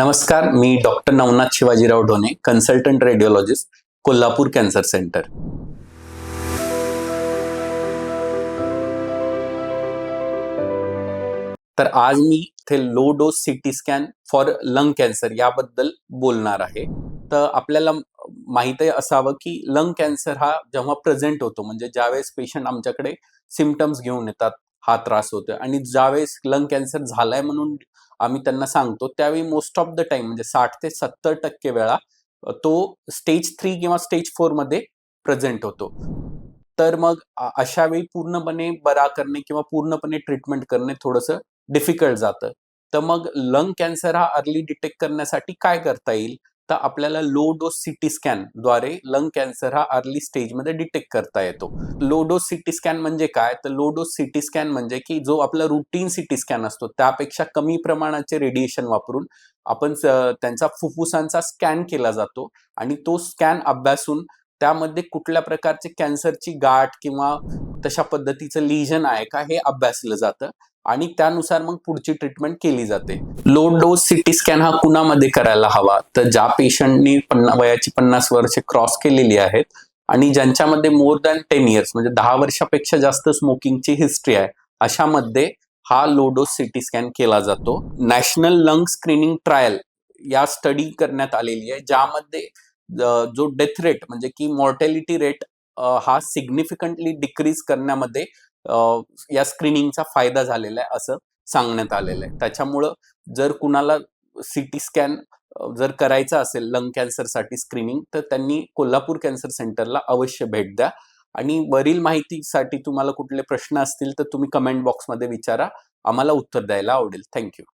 नमस्कार मी doctor Navnath Shivajirao Dhone consultant radiologist Kolhapur cancer centre तर आज मी इथे low dose CT scan for lung cancer याबद्दल बोलणार आहे. तर आपल्याला माहीत आहे असावं की लंग कॅन्सर हा जेव्हा प्रेझेंट होतो म्हणजे ज्यावेळेस पेशंट आमच्याकडे सिमटम्स घेऊन येतात हा त्रास होतोय. आणि ज्यावेळेस लंग कॅन्सर झालाय म्हणून आम्ही त्यांना सांगतो. त्यावेळी मोस्ट ऑफ द टाइम म्हणजे साठ ते सत्तर टक्के वेळा तो स्टेज थ्री किंवा स्टेज फोरमध्ये प्रेझेंट होतो. तर मग अशा वेळी पूर्णपणे बरा करणे किंवा पूर्णपणे ट्रीटमेंट करणे थोडंसं डिफिकल्ट जातं. तर मग लंग कॅन्सर हा अर्ली डिटेक्ट करण्यासाठी काय करता येईल? तर आपल्याला लो डोस सिटी स्कॅनद्वारे लंग कॅन्सर हा अर्ली स्टेजमध्ये डिटेक्ट करता येतो. लो डोस सिटी स्कॅन म्हणजे काय? तर लो डोस सिटी स्कॅन म्हणजे की जो आपला रुटीन सिटी स्कॅन असतो त्यापेक्षा कमी प्रमाणाचे रेडिएशन वापरून आपण त्यांचा फुफ्फुसांचा स्कॅन केला जातो आणि तो स्कॅन अभ्यासून त्यामध्ये कुठल्या प्रकारचे कॅन्सरची गाठ किंवा तशा पद्धतीचं लिजन आहे का हे अभ्यासलं जातं. आणि त्यानुसार मग पुढची ट्रीटमेंट केली जाते. लो डोस सिटी स्कॅन हा कुणामध्ये करायला हवा? तर ज्या पेशंटनी पन्ना वयाची पन्नास वर्षे क्रॉस केलेली आहेत आणि ज्यांच्यामध्ये मोर दॅन टेन इयर्स म्हणजे दहा वर्षापेक्षा जास्त स्मोकिंगची हिस्ट्री आहे अशामध्ये हा लो डोस सिटी स्कॅन केला जातो. नॅशनल लंग स्क्रीनिंग ट्रायल या स्टडी करण्यात आलेली आहे ज्यामध्ये जो डेथ रेट म्हणजे की मॉर्टॅलिटी रेट हा सिग्निफिकंटली डिक्रीज करण्यामध्ये या स्क्रीनिंगचा फायदा झालेला आहे असं सांगण्यात आलेलं आहे. त्याच्यामुळं जर कुणाला सिटी स्कॅन जर करायचं असेल लंग कॅन्सरसाठी स्क्रीनिंग तर त्यांनी कोल्हापूर कॅन्सर सेंटरला अवश्य भेट द्या. आणि वरील माहितीसाठी तुम्हाला कुठले प्रश्न असतील तर तुम्ही कमेंट बॉक्समध्ये विचारा. आम्हाला उत्तर द्यायला आवडेल. थँक्यू.